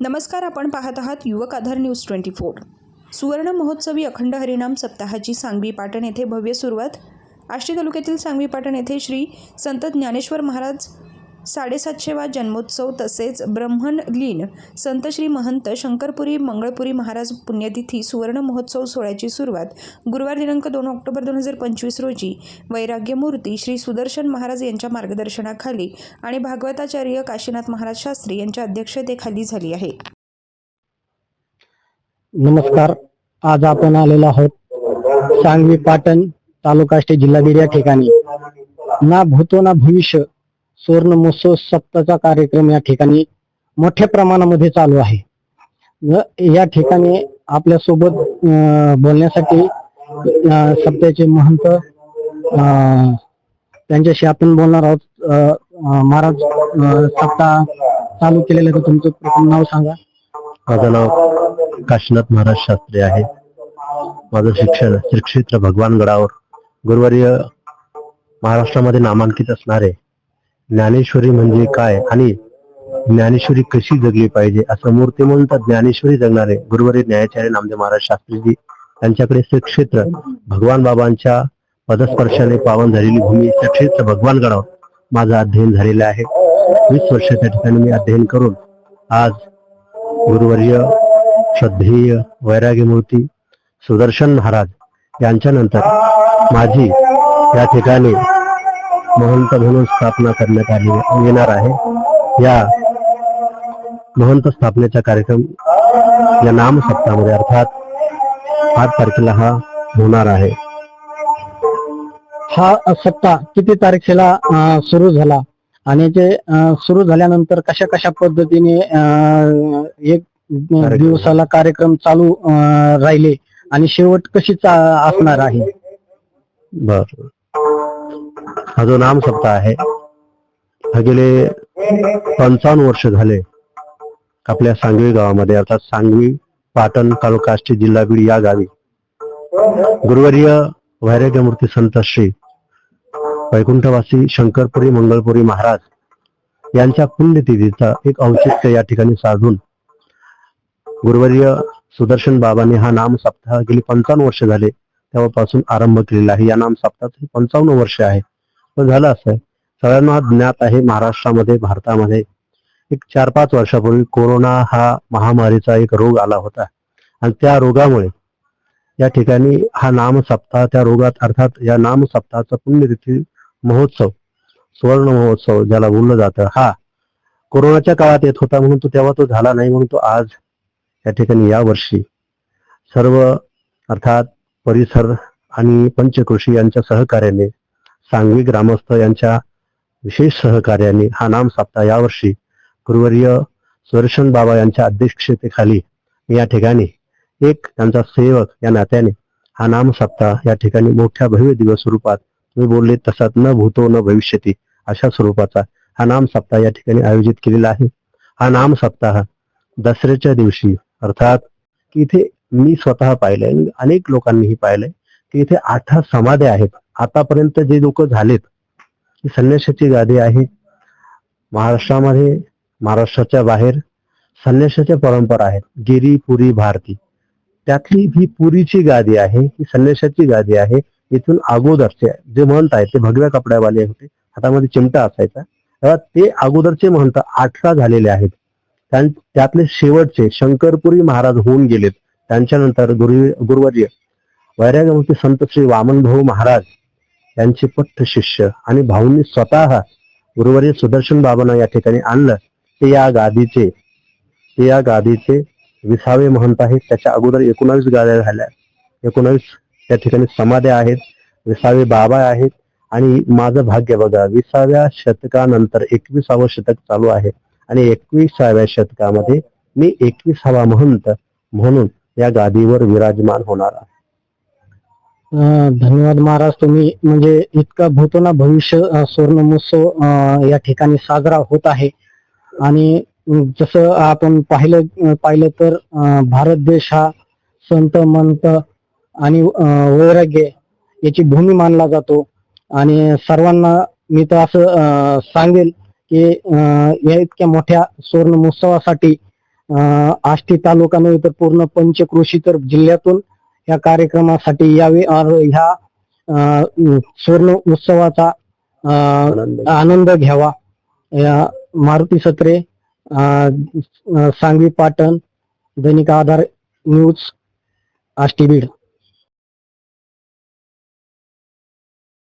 नमस्कार आपण पाहत आहात युवक आधार न्यूज ट्वेंटी फोर. सुवर्ण महोत्सवी अखंड हरिनाम सप्ताहाची सांगवी पाटण येथे भव्य सुरुवात. आष्टी तालुक्यातील सांगवी पाटण येथे श्री संत ज्ञानेश्वर महाराज साडेसातशेवा जन्मोत्सव तसेच ब्रह्मलीन संत श्री महंत शंकरपुरी मंगळपुरी महाराज पुण्यतिथी सुवर्ण महोत्सव सोहळ्याची सुरुवात गुरुवार दिनांक दोन ऑक्टोबर दोन हजार पंचवीस रोजी वैराग्यमूर्ती श्री सुदर्शन महाराज यांच्या मार्गदर्शनाखाली आणि भागवताचार्य काशीनाथ महाराज शास्त्री यांच्या अध्यक्षतेखाली झाली आहे. नमस्कार. आज आपण आलेलो आहोत सांगवी पाटण तालुका जिल्हा या ठिकाणी. ना भूतो ना भविष्य सुवर्ण महोत्सव सप्ताचा कार्यक्रम या ठिकाणी मोठ्या प्रमाणामध्ये चालू आहे. व या ठिकाणी आपल्यासोबत बोलण्यासाठी अं, सप्त्याचे महंत अं, त्यांच्याशी आपण बोलणार आहोत. अं, महाराज अं, सप्ताह चालू केलेलं तर तुमचं प्रथम नाव सांगा. माझं नाव काशीनाथ महाराज शास्त्री आहे. माझं शिक्षण श्री क्षेत्र भगवानगडावर गुरुवारी महाराष्ट्रामध्ये नामांकित असणारे ज्ञानेश्वरी म्हणजे काय आणि ज्ञानेश्वरी कशी जगली पाहिजे असं मूर्तिमंत ज्ञानेश्वरी जगणारे गुरुवारी न्यायाचार्य नामदेव महाराज शास्त्रीजी त्यांच्याकडे श्री क्षेत्र भगवान बाबांच्या पदस्पर्शाने पावन झालेली भूमी सक्षेत्र क्षेत्र भगवानगडावर माझं अध्ययन झालेलं आहे. वीस वर्ष त्या ठिकाणी मी अध्ययन करून आज गुरुवर्य श्रद्धेय वैराग्य मूर्ती सुदर्शन महाराज यांच्या नंतर माझी या ठिकाणी महंत म्हणून स्थापना करण्यात आली येणार आहे. या महंत स्थापनेचा कार्यक्रम या नाम सप्ताहामध्ये अर्थात आठ तारखेला हा होणार आहे. हा सप्ताह किती तारखेला सुरू झाला आणि ते सुरू झाल्यानंतर कशा कशा पद्धतीने एक दिवसाला कार्यक्रम चालू राहिले आणि शेवट कशी चा- असणार आहे? बर. हा जो नाम सप्ताह आहे हा गेले पंचावन्न वर्ष झाले आपल्या सांगवी गावामध्ये अर्थात सांगवी पाटण तालुका आष्टी जिल्हा बीड या गावी. गुरुवर्य वैराग्यमूर्ती संत श्री वैकुंठवासी शंकरपुरी मंगळपुरी महाराज यांच्या पुण्यतिथीचा एक औचित्य या ठिकाणी साधून गुरुवर्य सुदर्शन बाबांनी हा नाम सप्ताह गेली पंचावन्न वर्ष झाले तेव्हापासून आरंभ केलेला आहे. या नाम सप्ताहाचे पंचावन्न वर्ष आहे. पण झालं असं आहे. सगळ्यांना ज्ञात आहे महाराष्ट्रामध्ये भारतामध्ये. एक चार पाच वर्षापूर्वी कोरोना हा महामारीचा एक रोग आला होता. आणि त्या रोगामुळे या ठिकाणी हा नाम सप्ताह त्या रोगात अर्थात या नाम सप्ताहाचा पुण्यतिथी महोत्सव सुवर्ण महोत्सव ज्याला बोललं जातं हा कोरोनाच्या काळात येत होता म्हणून तो तेव्हा तो झाला नाही म्हणून तो आज या ठिकाणी या वर्षी सर्व अर्थात परिसर आणि पंचकृषी यांच्या सहकार्याने सांगवी ग्रामस्थ यांच्या विशेष सहकार्याने हा नाम सप्ताह यावर्षी गुरुवर्य सुदर्शन बाबा यांच्या अध्यक्षतेखाली या ठिकाणी एक त्यांचा सेवक या नात्याने हा नाम सप्ताह या ठिकाणी मोठ्या भव्य दिवस स्वरूपात तुम्ही बोलले तसाच न भूतो न भविष्यती अशा स्वरूपाचा हा नाम सप्ताह या ठिकाणी आयोजित केलेला आहे. हा नाम सप्ताह दसऱ्याच्या दिवशी अर्थात की इथे मी स्वतः पाहिलंय. अनेक लोकांनीही पाहिलंय की इथे आठ समाध्या आहेत. आतापर्यंत जे लोक झालेत ही गादी आहे. महाराष्ट्रामध्ये महाराष्ट्राच्या बाहेर संन्याशाच्या परंपरा आहेत. गिरी पुरी भारती. त्यातली ही पुरीची गादी आहे ही संन्याशाची गादी आहे. इथून अगोदरचे जे महंत आहेत ते भगव्या कपड्यावाले होते. हातामध्ये चिमटा असायचा. तेव्हा ते अगोदरचे महंत अठरा झालेले आहेत. त्यातले शेवटचे शंकरपुरी महाराज होऊन गेलेत. त्यांच्यानंतर गुरु गुरुवर्य. वैराग्यमूर्ती संत श्री वामनभाऊ महाराज यांचे पठ्ठ शिष्य आणि भाऊंनी स्वतः गुरुवर्य सुदर्शन बाबांना या ठिकाणी आणलं. ते या गादीचे ते या गादीचे विसावे महंत आहेत. त्याच्या अगोदर एकोणावीस गाद्या झाल्या. एकोणावीस त्या ठिकाणी समाध्या आहेत. विसावे बाबा आहेत. आणि माझं भाग्य बघा विसाव्या शतकानंतर एकविसावं शतक चालू आहे. आणि एकविसाव्या शतकामध्ये मी एकविसावा महंत म्हणून या गादीवर विराजमान होणार आहे. धन्यवाद महाराज. तुम्ही म्हणजे इतका भूतना भविष्य अं, सुवर्ण महोत्सव या ठिकाणी साजरा होत आहे. आणि जसं आपण पाहिलं पाहिलं तर भारत देश हा संत मंत आणि वैराग्य याची भूमी मानला जातो. आणि सर्वांना मी तर असं अं, सांगेल की अं, या इतक्या मोठ्या सुवर्ण महोत्सवासाठी आष्टी तालुका नव्हे तर पूर्ण पंचकृषी तर जिल्ह्यातून या कार्यक्रमासाठी यावे ह्या सुवर्ण उत्सवाचा आनंद. घ्यावा या मारुती सत्रे सांगवी पाटण दैनिक आधार न्यूज आष्टी बीड